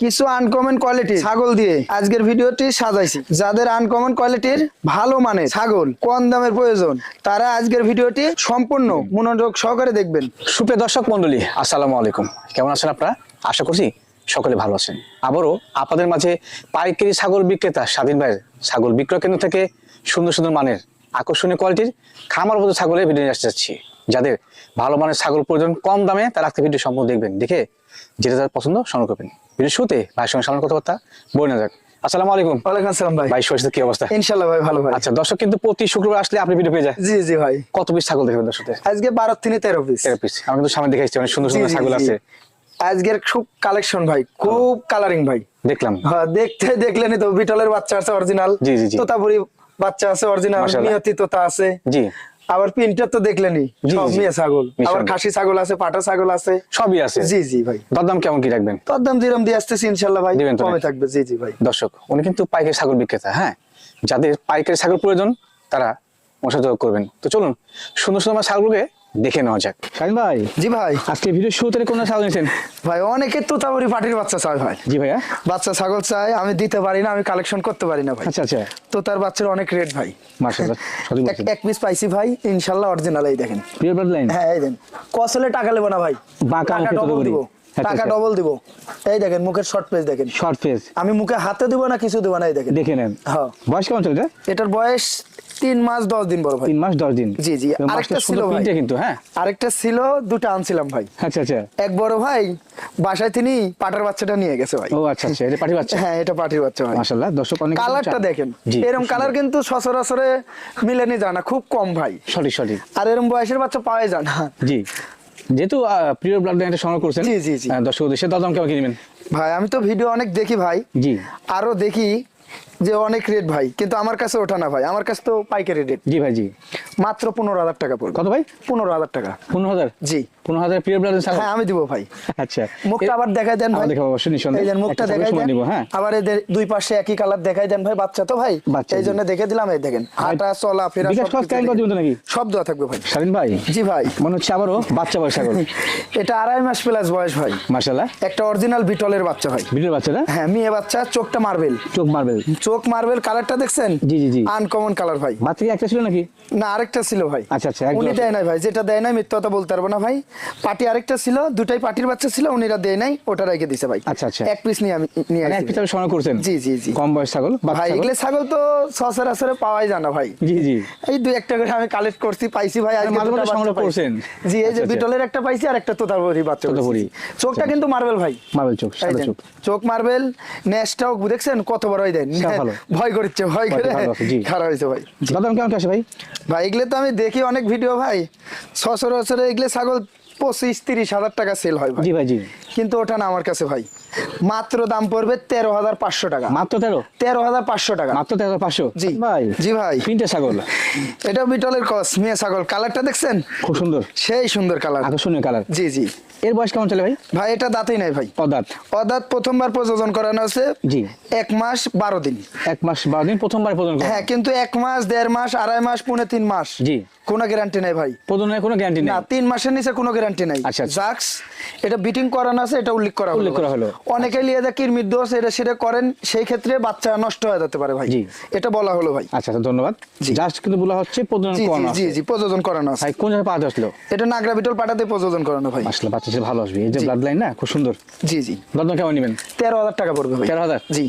কিছু uncommon quality ছাগল দিয়ে আজকের ভিডিওটি সাজাইছি। যাদের আনকমন কোয়ালিটির ভালো মানে ছাগল, কম দামের প্রয়োজন, তারা আজকের ভিডিওটি সম্পূর্ণ মনোযোগ সহকারে দেখবেন। সুপ্রিয় দর্শক মন্ডলী আসসালামু আলাইকুম। কেমন আছেন আপনারা? আশা করছি সকলে ভালো আছেন। আবারও আপনাদের মাঝে পাইকারি ছাগল বিক্রেতা স্বাধীন ভাইয়ের ছাগল বিক্রয় কেন্দ্র থেকে সুন্দর সুন্দর মানের আকর্ষণীয় কোয়ালিটির খামার মতো ছাগলের ভিডিও নিয়ে আসতে যাচ্ছি। যাদের ভালো মানের ছাগল প্রয়োজন, কম দামে তারা আজকে ভিডিও সম্পূর্ণ দেখবেন। দেখে যেটা তার পছন্দ, সংগ্রহ করবেন। ভিডিও ভাইয়ের সঙ্গে সাধারণ কথাবার্তা বলে না যাক। আসসালামু আলাইকুম। ওয়ালাইকুম আসসালাম ভাই। ভাই শরীর কি অবস্থা? ইনশাল্লাহ ভাই ভালো ভাই। আচ্ছা দর্শক কিন্তু প্রতি শুক্রবার আসলে আপনি ভিডিও পেয়ে যায়। জি জি ভাই। কত পিস ছাগল দেখবেন দর্শকদের? আজকে বারো থেকে তেরো পিস তেরো পিস আমি কিন্তু সামনে অনেক সুন্দর সুন্দর ছাগল আছে। আজকের খুব কালেকশন ভাই খুব কালারিং ভাই। দেখলাম। হ্যাঁ দেখতে দেখলেনি তো বিটলের বাচ্চা আছে অরিজিনাল জি, জি, বাচ্চা আছে অরিজিনাল আছে। জি। আবার প্রিন্টার তো দেখলেনি সব। মেয়ে ছাগল। আবার খাসি ছাগল আছে পাটা ছাগল আছে। সবই আছে। জি জি ভাই। দরদাম কেমন কি রাখবেন? দরদাম দিরাম দিয়ে আসতেছি ইনশাল্লাহ ভাই কমে থাকবে। জি জি ভাই। দর্শক উনি কিন্তু পাইকারি ছাগল বিক্রেতা হ্যাঁ? যাদের পাইকারি ছাগল প্রয়োজন তারা মশা সাথে করবেন। তো চলুন সুন্দর সুন্দর ছাগলগুলোকে দেখে নেওয়া যাক। শাহিন ভাই? জি ভাই। আজকে ভিডিও শুরুতে কোন ছাগল নিয়েছেন ভাই অনেকে তোতাপুরি পাটির বাচ্চা চায় ভাই। জি ভাইয়া। বাচ্চা ছাগল চায় আমি দিতে পারি না আমি কালেকশন করতে পারি না ভাই। আচ্ছা আচ্ছা। তোতার বাচ্চার অনেক রেট ভাই। সঠিক এক- পিস পাইছি ভাই ইনশাল্লাহ অরিজিনাল এই দেখেন। প্রিয় ব্লাড লাইন হ্যাঁ এই দেন। কসলে টাকা নেব না ভাই। বাঁকা ডবল। দিব। আচ্ছা, টাকা আচ্ছা। ডবল দিব। এই দেখেন মুখের শর্ট পেজ দেখেন। শর্ট ফেস আমি মুখে হাতে দিব না কিছু দিব না এই দেখেন। দেখে নেন। হ্যাঁ। বয়স কেমন চলছে এটার বয়স তিন মাস দশ দিন বড় ভাই। তিন মাস দশ দিন? জি, জি। আরেকটা ছিল সুন্দর কিন্তু হ্যাঁ? আরেকটা ছিল দুটো আনছিলাম ভাই। আচ্ছা আচ্ছা। এক বড় ভাই বাসায় তিনি পাটার বাচ্চাটা নিয়ে গেছে ভাই। ও আচ্ছা আচ্ছা এটা পাটি বাচ্চা? হ্যাঁ এটা পাটির বাচ্চা ভাই। মাশাল্লাহ দর্শক অনেক কালারটা দেখেন। এরকম খুব কালার কিন্তু সচরাচরে মিলেনি জানা খুব কম ভাই। সঠিক সঠিক। আর এরকম বয়সের বাচ্চা পাওয়াই যায় না। জি। যেহেতু প্রিয় ব্লাড সংগ্রহ করছেন দর্শক উদ্দেশ্যে দাম কেমন কিনবেন ভাই আমি তো ভিডিও অনেক দেখি ভাই। জি। আরও দেখি যে অনেক রেট ভাই কিন্তু আমার কাছে ওঠা না ভাই আমার কাছে তো পাইকারি রেট জি ভাই জি। মাত্র পনেরো হাজার টাকা পড়বে। কত ভাই? পনেরো হাজার টাকা। পনেরো হাজার? জি। পনেরো হাজার ব্লাড হ্যাঁ আমি দিব ভাই। আচ্ছা। মুখটা আবার দেখাই দেন ভাই। দেখাবো অবশ্যই নিঃসন্দেহে। এই দেন মুখটা দেখাই দেন। হ্যাঁ। আবার এদের দুই পাশে একই কালার দেখাই দেন ভাই বাচ্চা তো ভাই। এই জন্য দেখে দিলাম এই দেখেন হাঁটা চলা ফেরা বিকাশ খরচ কেমন দেখেন। নাকি? সব দেওয়া থাকবে ভাই। স্বাধীন ভাই? জি ভাই। মনে হচ্ছে আবারও বাচ্চা বয়স ছাগল এটা আড়াই মাস প্লাস বয়স ভাই। মার্শাল্লাহ একটা অরিজিনাল বিটলের বাচ্চা ভাই। ভিডিওর বাচ্চাটা হ্যাঁ মেয়ে বাচ্চা চোখটা মার্বেল চোখ মারবেল চোখ মার্বেল কালারটা দেখছেন? জি, জি, জি। আনকমন কালার ভাই। বাচ্চা একটা ছিল নাকি? না আরেকটা ছিল ভাই। আচ্ছা, আচ্ছা, উনি দেয় নাই ভাই যেটা দেয় নাই মিথ্যা কথা বলতে পারব না ভাই। পার্টি আরেকটা ছিল দুটাই পার্টির বাচ্চা ছিল উনিরা দেয় নাই ওটা রেখে দিছে ভাই আচ্ছা, আচ্ছা। এক পিস নিয়ে আমি নিয়ে মানে এক আসছি। পিছনে সংগ্রহ করছেন জি, জি, জি। কম বয়স ছাগল ভাই ছাগল। এগুলো ছাগল তো আসরে পাওয়াই যায় না ভাই জি জি এই দুই একটা করে আমি কালেক্ট করছি পাইছি ভাই আজকে মাঝে দুটো মধ্যে বাচ্চা সংগ্রহ করছেন? জি এই যে আচ্ছা, আচ্ছা। বিটলের একটা পাইছি আর একটা তোতাপুরি বাচ্চা তোতাপুরি। চোখটা কিন্তু মার্বেল ভাই মার্বেল চোখ সাদা চোখ চোখ মার্বেল নেশটাও দেখছেন কত বড় এই দেন ভয় করছে ভয় করে। খারাপ হয়েছে ভাই দাদাম কেমন আসে ভাই ভাই এগুলো তো আমি দেখি অনেক ভিডিও ভাই সচরাচরে এগুলো ছাগল পঁচিশ তিরিশ হাজার টাকা সেল হয় জি ভাই জি। কিন্তু ওটা না আমার কাছে ভাই। মাত্র দাম পড়বে তেরো হাজার পাঁচশো টাকা। মাত্র তেরো? তেরো হাজার পাঁচশো টাকা। মাত্র তেরো পাঁচশো? জি। ভাই জি ভাই। তিনটে ছাগল। এটা বিটলের কস মেয়ে ছাগল। কালারটা দেখছেন? খুব সুন্দর। সেই সুন্দর কালার। আকর্ষণীয় কালার। জি জি। এর বয়স কেমন চলে ভাই? ভাই এটা দাঁতই নাই ভাই। পদাত অদাত প্রথমবার প্রযোজন করানো আছে। জি। এক মাস বারো দিন। এক মাস বারো দিন প্রথমবার প্রযোজন হ্যাঁ কিন্তু এক মাস দেড় মাস আড়াই মাস পুনে তিন মাস। জি। কোনো গ্যারান্টি নাই ভাই। প্রদানের কোনো গ্যারান্টি নেই? না তিন মাসের নিচে কোনো গ্যারান্টি নাই। আচ্ছা, আচ্ছা। জাক্স এটা বিটিং করানো আছে এটা উল্লেখ করা উল্লেখ করা হলো। অনেকে লিয়ে যায় কিরমির দোষ এটা সেটা করেন সেই ক্ষেত্রে বাচ্চা নষ্ট হয়ে যেতে পারে ভাই। এটা বলা হলো ভাই। আচ্ছা আচ্ছা ধন্যবাদ। জাস্ট কিন্তু বলা হচ্ছে করানো জি জি প্রযোজন করানো আছে। ভাই কোন জায়গায় পাওয়া আসলো? এটা নাগরা বিটল পাটাতে প্রযোজন করানো ভাই। আসলে বাচ্চা ভালো আসবে। এই যে ব্লাড লাইন না খুব সুন্দর। জি জি। কেমন নেবেন? তেরো হাজার টাকা পড়বে তেরো হাজার? জি।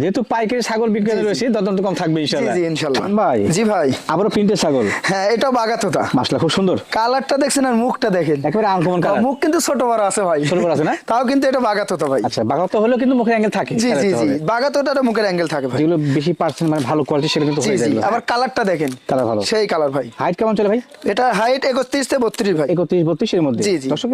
যেহেতু পাইকারি ছাগল। রয়েছে দরদাম তো কম থাকবে ইনশাআল্লাহ জি ইনশাল্লাহ। ভাই। জি ভাই। প্রিন্টের ছাগল? হ্যাঁ এটাও খুব সুন্দর। কালারটা দেখছেন আর মুখটা দেখেন। একেবারে আনকমন কালার মুখ কিন্তু ছোট বড় আছে ভাই। ছোট বড় আছে না? তাও কিন্তু এটা ভাই। আচ্ছা হলেও কিন্তু মুখের অ্যাঙ্গেল থাকে জি জি জি। বাগাতোটার মুখের অ্যাঙ্গেল থাকে ভাই। যেগুলো বেশি পার্সেন্ট মানে ভালো কোয়ালিটি সেটা কিন্তু হয়ে যায় আবার কালারটা দেখেন। কালার ভালো। সেই কালার ভাই। হাইট কেমন চলে ভাই? এটা হাইট একত্রিশ থেকে বত্রিশ ভাই। একত্রিশ বত্রিশ এর মধ্যে। জি,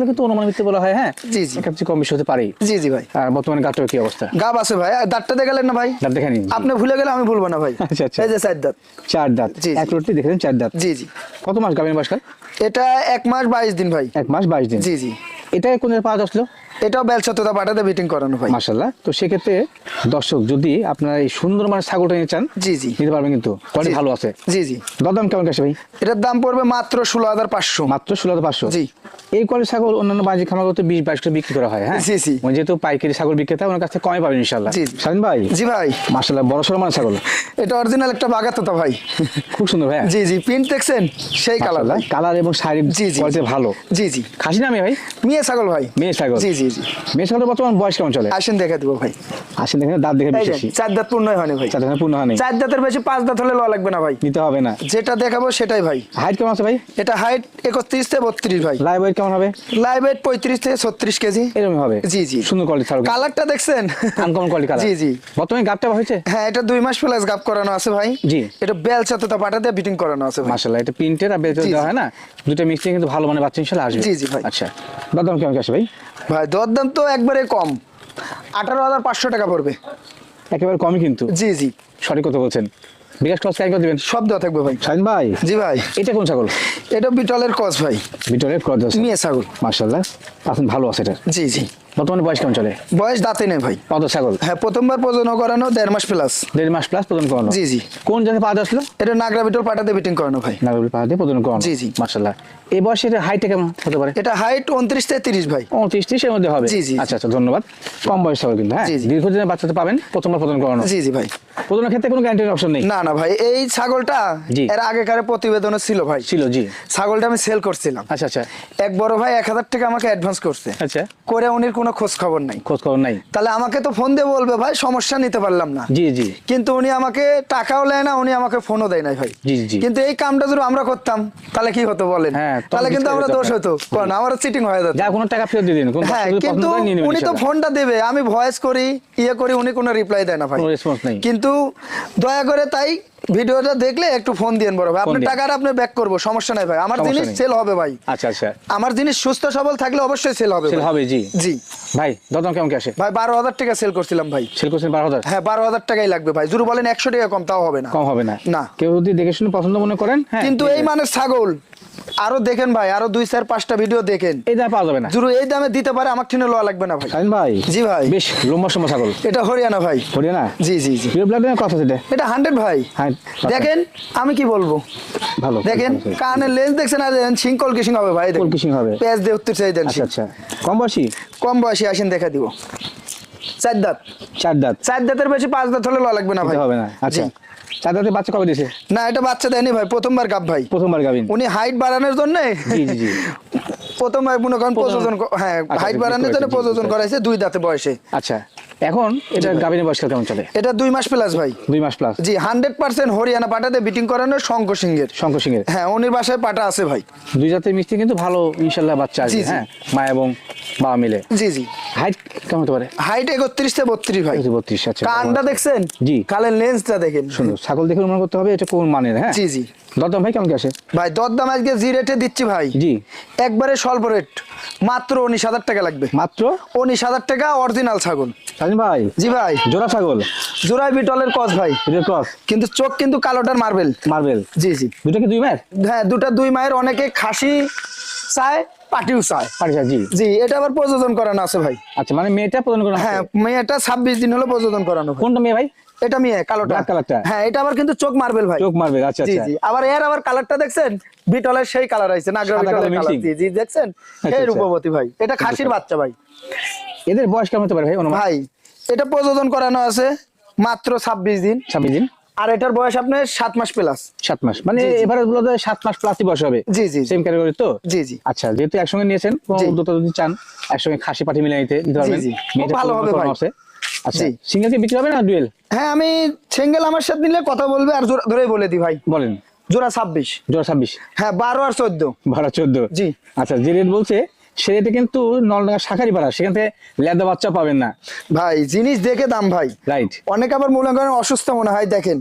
কিন্তু অনুমান ভিত্তিতে বলা হয় হ্যাঁ? জি, জি। এক্ষেত্রে কম বেশি হতে পারে। জি জি ভাই। আর বর্তমানে গাছটার কি অবস্থা? গাব আছে ভাই। আর দাঁতটা দেখালেন না ভাই? দাঁত দেখে নিন। আপনি ভুলে গেলে আমি ভুলবো না ভাই। আচ্ছা, আচ্ছা। এই যে চার দাঁত। চার দাঁত। এক রোডটি দেখেন চার দাঁত? জি জি। কত মাস গাবেন বয়সকাল এটা এক মাস বাইশ দিন ভাই। এক মাস বাইশ দিন। জি জি। এটা কোন পাওয়া যাচ্ছিল? এটাও বেলচততা পাটাতে বিটিং করানো ভাই মাশাল্লাহ তো সেক্ষেত্রে দর্শক যদি আপনারা এই সুন্দর মানের ছাগলটা নিতে চান জি জি। নিতে পারবেন কিন্তু। কোয়ালিটি ভালো আছে। জি জি। দরদাম কেমন কাছে ভাই? এটার দাম পড়বে মাত্র ষোলো হাজার পাঁচশো। মাত্র ষোলো হাজার পাঁচশো? জি। এই কোয়ালিটি ছাগল অন্যান্য বাজি খামারগুলোতে বিশ বাইশ করে বিক্রি করা হয় হ্যাঁ? জি, জি। মানে যেহেতু পাইকারি ছাগল বিক্রেতা ওনার কাছ থেকে কমে পাবেন ইনশাল্লাহ জি। ভাই? জি ভাই। মাশাল্লাহ বড় সড়ো মানের ছাগল। এটা অরিজিনাল একটা বাগাততা ভাই। খুব সুন্দর ভাই জি জি। প্রিন্ট দেখছেন? সেই কালার কালার এবং শাড়ির জি, জি, ভালো। জি জি। খাসি নামে ভাই? মেয়ে ছাগল ভাই। মেয়ে ছাগল? জি জি জি। মেয়ে ছাগলের বর্তমান বয়স কেমন চলে? আসেন দেখে দেবো ভাই। আসেন দেখেন দাঁত দেখে চার দাঁত পূর্ণ হয়নি ভাই। চার পূর্ণ হয়নি। চার দাঁতের বেশি পাঁচ দাঁত হলে লওয়া লাগবে না ভাই। নিতে হবে না। যেটা দেখাবো সেটাই ভাই। হাইট কেমন আছে ভাই? এটা হাইট একত্রিশ থেকে বত্রিশ ভাই। লাইভ ওয়েট কেমন হবে? লাইভ ওয়েট পঁয়ত্রিশ থেকে ছত্রিশ কেজি। এরকম হবে। জি, জি। সুন্দর কোয়ালিটি ছাগল। কালারটা দেখছেন? আনকমন কোয়ালিটি কালার জি জি। বর্তমানে গাবটা হয়েছে? হ্যাঁ এটা দুই মাস প্লাস গাপ করানো আছে ভাই। জি। এটা বেল চাততা পাটা দিয়ে বিটিং করানো আছে মাশাআল্লাহ এটা প্রিন্টের আর দেওয়া হয় না? দুটো মিক্সিং কিন্তু ভালো মানে বাচ্চা ইনশাআল্লাহ আসবে। জি, জি, ভাই। আচ্ছা। দাম কেমন আসে ভাই? ভাই দরদাম তো একবারে কম। আঠারো হাজার পাঁচশো টাকা পড়বে। একেবারে কমই কিন্তু। জি জি। সঠিক কথা বলছেন। বিকাশ ক্রস কেন দিবেন? সব দেওয়া থাকবে ভাই। শাহিন ভাই? জি ভাই। এটা কোন ছাগল? এটা বিটলের ক্রস ভাই। বিটলের ক্রস মেয়ে ছাগল। মাশাআল্লাহ। এখন ভালো আছে এটা। জি জি। বর্তমানে বয়স কেমন চলে? বয়স দাঁতে নেই ভাই। ছাগল? হ্যাঁ প্রথমবার প্রজনন করানো দেড় মাস প্লাস দেড় মাস প্লাস প্রদান করানো? জি, জি। কোন পাওয়া এটা নাগরা বিটল পাটাতে বিটিং করানো ভাই। দিয়ে প্রদান করানো? জি, জি। মাশাআল্লাহ। এই বয়সে এটা হাইটটা কেমন হতে পারে? এটা হাইট উনত্রিশ থেকে তিরিশ ভাই। পঁয়ত্রিশ ত্রিশের মধ্যে হবে? জি, জি। আচ্ছা আচ্ছা ধন্যবাদ। কম বয়স হবে কিন্তু হ্যাঁ। দীর্ঘদিনের বাচ্চাতে পাবেন প্রথমবার প্রদান করানো। জি জি ভাই। প্রদানের ক্ষেত্রে কোনো গ্যারান্টির অপশন নেই? না না ভাই এই ছাগলটা জি। এর আগেকার প্রতিবেদনে ছিল ভাই। ছিল জি। ছাগলটা আমি সেল করছিলাম। আচ্ছা আচ্ছা। এক বড় ভাই এক হাজার টাকা আমাকে অ্যাডভান্স করছে। আচ্ছা। করে উনির কোনো খোঁজ খবর নাই। খোঁজ খবর নাই। তাহলে আমাকে তো ফোন দিয়ে বলবে ভাই সমস্যা নিতে পারলাম না। জি জি। কিন্তু উনি আমাকে টাকাও নেয় না উনি আমাকে ফোনও দেয় নাই ভাই। জি, জি। কিন্তু এই কামটা যদি আমরা করতাম তাহলে কি হতো বলেন? হ্যাঁ, তাহলে কিন্তু আমরা দোষ হতো। কোন আমার চিটিং হয়ে যেত। যা কোনো টাকা ফেরত দিয়ে দিন কোন হ্যাঁ কিন্তু উনি তো ফোনটা দেবে আমি ভয়েস করি ইয়ে করি উনি কোনো রিপ্লাই দেয় না ভাই। রেসপন্স নেই। কিন্তু দয়া করে তাই ভিডিওটা দেখলে একটু ফোন দিয়েন বড় ভাই। আপনার দিন। টাকাটা আপনি ব্যাক করব সমস্যা নাই ভাই। আমার জিনিস সেল হবে ভাই। আচ্ছা আচ্ছা। আমার জিনিস সুস্থ সবল থাকলে অবশ্যই সেল হবে সেল হবে জি। জি। ভাই দরদাম কেমন কি আসে? ভাই বারো হাজার টাকা সেল করছিলাম ভাই। সেল করছেন বারো হাজার? হ্যাঁ বারো হাজার টাকাই লাগবে ভাই। জুরু বলেন একশো টাকা কম তাও হবে না। কম হবে না। না। কেউ যদি দেখে শুনে পছন্দ মনে করেন হ্যাঁ কিন্তু এই আছে। মানে ছাগল আরও দেখেন ভাই আরও দুই চার পাঁচটা ভিডিও দেখেন। এই দামে পাওয়া যাবে না। জুরু এই দামে দিতে পারে আমার ঠিনে লওয়া লাগবে না ভাই। শাহিন ভাই জি ভাই। বেশ লম্বা সময় ছাগল। এটা হরিয়ানা ভাই। হরিয়ানা? জি জি জি। পিওর ব্লাড কথা সেটা এটা? হান্ড্রেড ভাই। হ্যাঁ দেখেন আমি কি বলব? ভালো দেখেন ভালো। লেন্স দেখছেন আর দেখেন সিঙ্কল কিসিং হবে ভাই দেখেন। কলকিসিং হবে। পেঁয়াজ দিয়ে উত্তর চাই দেন আচ্ছা আচ্ছা। কম বয়সী? কম বয়সী আসেন দেখা দিব। চার দাঁত। চার দাঁত। চার দাঁতের বেশি পাঁচ দাঁত হলে লওয়া লাগবে না ভাই। হবে না। আচ্ছা। বাচ্চা কবে দিয়েছে? না এটা বাচ্চা দেয়নি ভাই প্রথমবার গাব ভাই। প্রথমবার গাবিন উনি হাইট বাড়ানোর জন্য জি, জি, জি। মনে করেন প্রযোজন হ্যাঁ আচ্ছা, হাইট বাড়ানোর জন্য প্রযোজন করাইছে দুই দাঁতে বয়সে। আচ্ছা। এখন এটা গাবিনের বয়সকাল কেমন চলে? এটা দুই মাস প্লাস ভাই। দুই মাস প্লাস জি হান্ড্রেড পার্সেন্ট হরিয়ানা পাটাতে বিটিং করানো শঙ্কর সিংহের। শঙ্কর সিং এর হ্যাঁ উনির বাসায় পাটা আছে ভাই। দুই জাতের মিষ্টি কিন্তু ভালো ইনশাল্লাহ বাচ্চা আসবে হ্যাঁ? মা এবং বাবা মিলে। জি জি। হাইট কেমন হতে পারে? হাইট একত্রিশ থেকে বত্রিশ ভাই। বত্রিশ আচ্ছা। কানটা দেখছেন? জি। কালের লেন্সটা দেখেন। সুন্দর। ছাগল দেখে অনুমান করতে হবে এটা কোন মানের হ্যাঁ? জি জি। দরদাম ভাই কেমন আসে? ভাই দরদাম আজকে জি রেটে দিচ্ছি ভাই। জি। একবারে স্বল্প রেট মাত্র উনিশ হাজার টাকা লাগবে। মাত্র? উনিশ হাজার টাকা অরিজিনাল ছাগল। ভাই? জি ভাই। জোড়া ছাগল? বিটলের কস ভাই। ক্রস? কিন্তু চোখ কিন্তু কালোটার মার্বেল। মার্বেল? জি জি। দুটো কি দুই মায়ের? হ্যাঁ দুটা দুই মায়ের অনেকে খাসি চায় পাটিও চায়। আচ্ছা জি। জি এটা আবার প্রযোজন করানো আছে ভাই। আচ্ছা মানে মেয়েটা হ্যাঁ মেয়েটা ছাব্বিশ দিন হলো প্রযোজন করানো কোনটা মেয়ে ভাই? এটা মেয়ে কালোটা। কালারটা? হ্যাঁ এটা আবার কিন্তু চোখ মার্বেল ভাই। চোখ মারবে আচ্ছা জি আচ্ছা। জি। আবার এর আবার কালারটা দেখছেন? বিটলের সেই কালার আইছে নাগরা সাদা বিটলের কালার? জি জি দেখছেন? আচ্ছা। রূপবতী ভাই। এটা খাসির বাচ্চা ভাই। এদের বয়স কেমন হতে পারে ভাই অনুমান? ভাই এটা প্রযোজন করানো আছে মাত্র ছাব্বিশ দিন। ছাব্বিশ দিন। আর এটার বয়স আপনার সাত মাস প্লাস সাত মাস। মানে। এভারেজ বলতে সাত মাস প্লাসই বয়স হবে। জি জি। সেম ক্যাটাগরি তো? জি জি। আচ্ছা যেহেতু একসঙ্গে নিয়েছেন কোনো উদ্যোক্তা যদি চান একসঙ্গে খাসি পাঠি মিলে নিতে দিতে পারবেন। ভালো হবে ভাই। আছে। আচ্ছা সিঙ্গেল কি বিক্রি হবে না ডুয়েল? হ্যাঁ আমি সিঙ্গেল আমার সাথে নিলে কথা বলবে আর ধরেই বলে ভাই। বলেন। জোড়া ছাব্বিশ। জোড়া ছাব্বিশ? হ্যাঁ বারো আর চোদ্দ। চোদ্দ? জি। আচ্ছা যে রেট বলছে সে কিন্তু নলডাঙ্গা শাখারি পাড়া সেখান থেকে লেদা বাচ্চা পাবেন না। ভাই জিনিস দেখে দাম ভাই। রাইট অনেক আবার মনে করেন অসুস্থ মনে হয় দেখেন।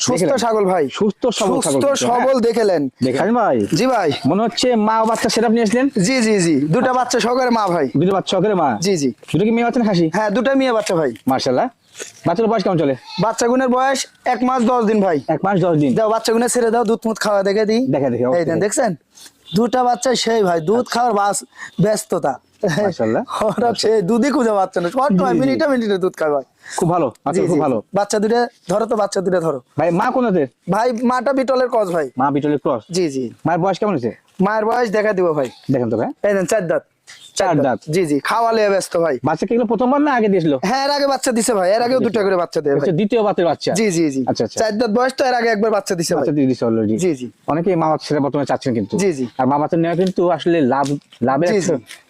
সুস্থ ছাগল ভাই। সুস্থ সবল সুস্থ। সবল দেখেলেন দেখেন ভাই। জি ভাই। মনে হচ্ছে মা বাচ্চা সেটা নিয়ে আসলেন? জি জি জি। দুটা বাচ্চা সহকারে মা ভাই। দুটো বাচ্চা মা? জি জি। দুটো কি মেয়ে বাচ্চা না খাসি? হ্যাঁ দুটা মেয়ে বাচ্চা ভাই। মার্শাল্লাহ বাচ্চার বয়স কেমন চলে? বাচ্চা গুনের বয়স এক মাস দশ দিন ভাই। এক মাস দশ দিন। দাও বাচ্চা গুনে ছেড়ে দাও দুধ মুধ খাওয়া দেখে দিই। দেখে দেখে, এই দেখছেন? দুটা বাচ্চা সেই ভাই দুধ খাওয়ার বাস ব্যস্ততা। মাশাআল্লাহ। ওরা সে দুধই খুঁজে পাচ্ছে না। সব সময় মিনিটে মিনিটে দুধ খায় ভাই। খুব ভালো আচ্ছা খুব ভালো। বাচ্চা দুটো ধরো তো বাচ্চা দুটো ধরো। ভাই মা ভাই মাটা বিটলের ভাই। মা বিটলের ক্রস? জি জি। মায়ের বয়স কেমন হয়েছে? মায়ের বয়স দেখা দিব ভাই। দেখেন তো ভাই। এই চার দাঁত। চার দাঁত জি জি খাওয়ালে ব্যস্ত ভাই। বাচ্চা কি প্রথমবার না আগে দিয়েছিল? হ্যাঁ এর আগে বাচ্চা দিছে ভাই এর আগেও দুটো করে বাচ্চা দেয় ভাই। দ্বিতীয় বাতের বাচ্চা? জি জি জি। আচ্ছা আচ্ছা। চার দাঁত বয়স তো এর আগে একবার বাচ্চা দিছে বাচ্চা দিয়ে দিচ্ছে অলরেডি জি, জি। অনেকেই মা বাচ্চা বর্তমানে চাচ্ছেন কিন্তু। জি, জি। আর মা বাচ্চা নেওয়া কিন্তু আসলে লাভ লাভের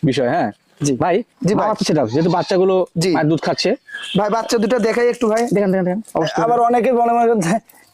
বিষয় হ্যাঁ? জি। ভাই জি। বাচ্চা সেটা যেহেতু বাচ্চাগুলো জি। দুধ খাচ্ছে। ভাই বাচ্চা দুটো দেখাই একটু ভাই। দেখেন দেখেন অবশ্যই আবার অনেকে মনে করেন,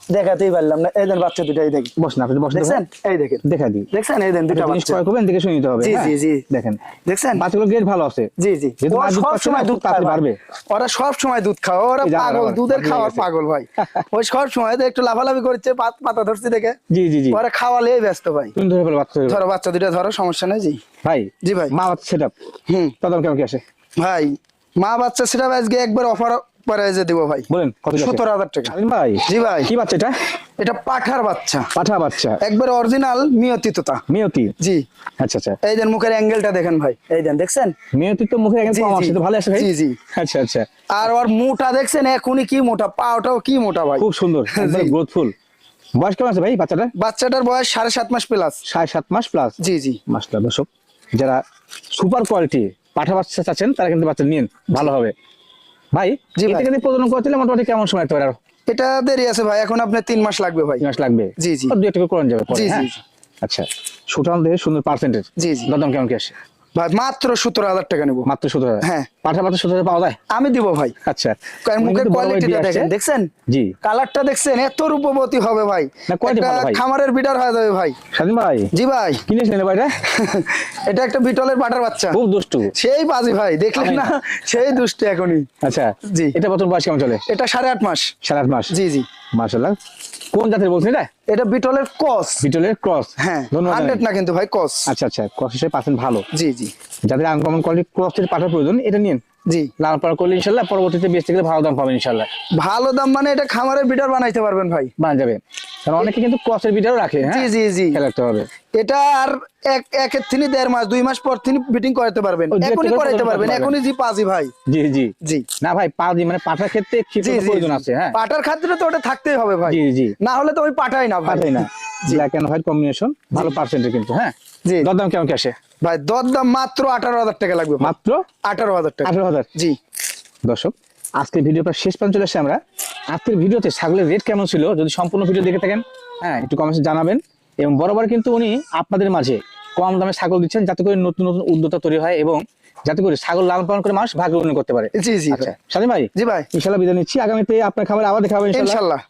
দেখাতেই পারলাম না। এই দেন বাচ্চা দুটো এই দেখি। বস না আপনি বসে দেখছেন? এই দেখেন। দেখা দিই দেখছেন? এই দেন দুটো বাচ্চা। ক্রয় করবেন দেখে শুনে নিতে হবে জি, হ্যাঁ? জি, জি। দেখেন। দেখছেন? বাচ্চাগুলো গ্রেড ভালো আছে। জি জি। ওরা সব সময় দুধ বাড়বে। ওরা সব সময় দুধ খায়। ওরা পাগল দুধের খাওয়ার পাগল ভাই। ওই সব সময় তো একটু লাফালাফি করছে পাত- পাতা ধরছি দেখে। জি জি জি। ওরা খাওয়ালেই ব্যস্ত ভাই। তুমি ধরে ফেলো বাচ্চা ধরো বাচ্চা দুটো ধরো সমস্যা নেই জি। ভাই জি ভাই। মা বাচ্চা সেটা হুম। কেমন কি আসে? ভাই মা বাচ্চা সেটা আজকে একবার অফার করে যে ভাই। বলেন কত কি আসে? সত্তর হাজার টাকা। ভাই জি ভাই। কি বাচ্চা এটা? এটা পাঠার বাচ্চা। পাঠা বাচ্চা। একবার অরিজিনাল মিয়তি তোতা। মিয়তি? জি। আচ্ছা আচ্ছা। এই দেন মুখের অ্যাঙ্গেলটা দেখেন ভাই। এই দেন দেখছেন? মিয়তি তো মুখে একদম কম আসে তো ভালো আসে ভাই? জি, জি। আচ্ছা আচ্ছা। আর ওর মুটা দেখছেন? এখনই কি মোটা? পাওটাও কি মোটা ভাই? খুব সুন্দর একদম গ্রোথফুল বয়স কেমন আছে ভাই বাচ্চাটা বাচ্চাটার বয়স সাড়ে সাত মাস প্লাস সাড়ে সাত মাস প্লাস জি জি। মাসটা দর্শক যারা সুপার কোয়ালিটি পাঠা বাচ্চা চাচ্ছেন তারা কিন্তু বাচ্চা নিন ভালো হবে। ভাই জি এটা ভাই। কিন্তু প্রজনন করতে মোটামুটি কেমন সময় লাগতে পারে আরও এটা দেরি আছে ভাই এখন আপনার তিন মাস লাগবে ভাই মাস লাগবে জি, জি। দুই টাকা করে যাবে জি, জি, হ্যাঁ? আচ্ছা সুতরাং দিয়ে সুন্দর পার্সেন্টেজ জি, জি। দাম কেমন কি আসে ভাই মাত্র সতেরো হাজার টাকা নেব মাত্র সতেরো হাজার হ্যাঁ। পাঠা বাচ্চা সতেরো পাওয়া যায়? আমি দিব ভাই। আচ্ছা। মুখের কোয়ালিটিটা দেখেন দেখছেন? জি। কালারটা দেখছেন এত রূপবতী হবে ভাই। না, quality একটা ভালো খামারের বিডার হয়ে যাবে ভাই। স্বাধীন ভাই? জি ভাই। কিনেছিলেন ভাইটা এটা? একটা বিটলের বাটার বাচ্চা। খুব দুষ্টু। সেই বাজি ভাই দেখলেন না? সেই দুষ্টি এখনই। আচ্ছা জি। এটা বছর বয়স কেমন চলে? এটা সাড়ে আট মাস। সাড়ে আট মাস? জি কোন জাতের বলছেন এটা? এটা বিটলের কস বিটলের ক্রস। হ্যাঁ ধন্যবাদ। না কিন্তু ভাই আচ্ছা আচ্ছা ক্রস হিসেবে পাচ্ছেন ভালো। জি জি। যাদের আনকমন কোয়ালিটি ক্রসের পাঠার প্রয়োজন এটা নিন জি। লাল পাড়া করলে ইনশাল্লাহ পরবর্তীতে বেচতে গেলে ভালো দাম পাবেন ইনশাল্লাহ। ভালো দাম মানে এটা খামারের বিডার বানাইতে পারবেন ভাই। বানা যাবে। কারণ অনেকে কিন্তু ক্রসের রাখে হ্যাঁ? জি জি হবে। এটা আর এক একের তিনি দেড় মাস দুই মাস পর তিনি করাতে পারবেন। এখনই পারবেন জি পাজি ভাই। জি জি। জি। না ভাই মানে পাঠার ক্ষেত্রে ক্ষেত্রে প্রয়োজন আছে হ্যাঁ? পাটার তো ওটা থাকতেই হবে ভাই। জি জি। না হলে তো ওই পাঠাই না পাঠাই না। ব্ল্যাক এন্ড হোয়াইট কম্বিনেশন ভালো পার্সেন্টেজ কিন্তু হ্যাঁ? জি। দরদাম কেমন কি আসে? ভাই দর দাম মাত্র আঠারো হাজার টাকা লাগবে মাত্র? আঠারো হাজার টাকা। আঠারো হাজার? জি। দর্শক আজকের ভিডিওটা শেষ পর্যন্ত চলে এসেছি আমরা। আজকের ভিডিওতে ছাগলের রেট কেমন ছিল? যদি সম্পূর্ণ ভিডিও দেখে থাকেন হ্যাঁ একটু কমেন্টে জানাবেন। এবং বরাবর কিন্তু উনি আপনাদের মাঝে কম দামে ছাগল দিচ্ছেন যাতে করে নতুন নতুন উদ্যোক্তা তৈরি হয় এবং যাতে করে ছাগল লালন পালন করে মানুষ ভাগ্য করতে পারে। জি জি আচ্ছা ভাই। জি ভাই। ইনশাল্লাহ বিদায় নিচ্ছি। আগামীতে আপনার খাবার আবার দেখাবেন ইনশাল্লাহ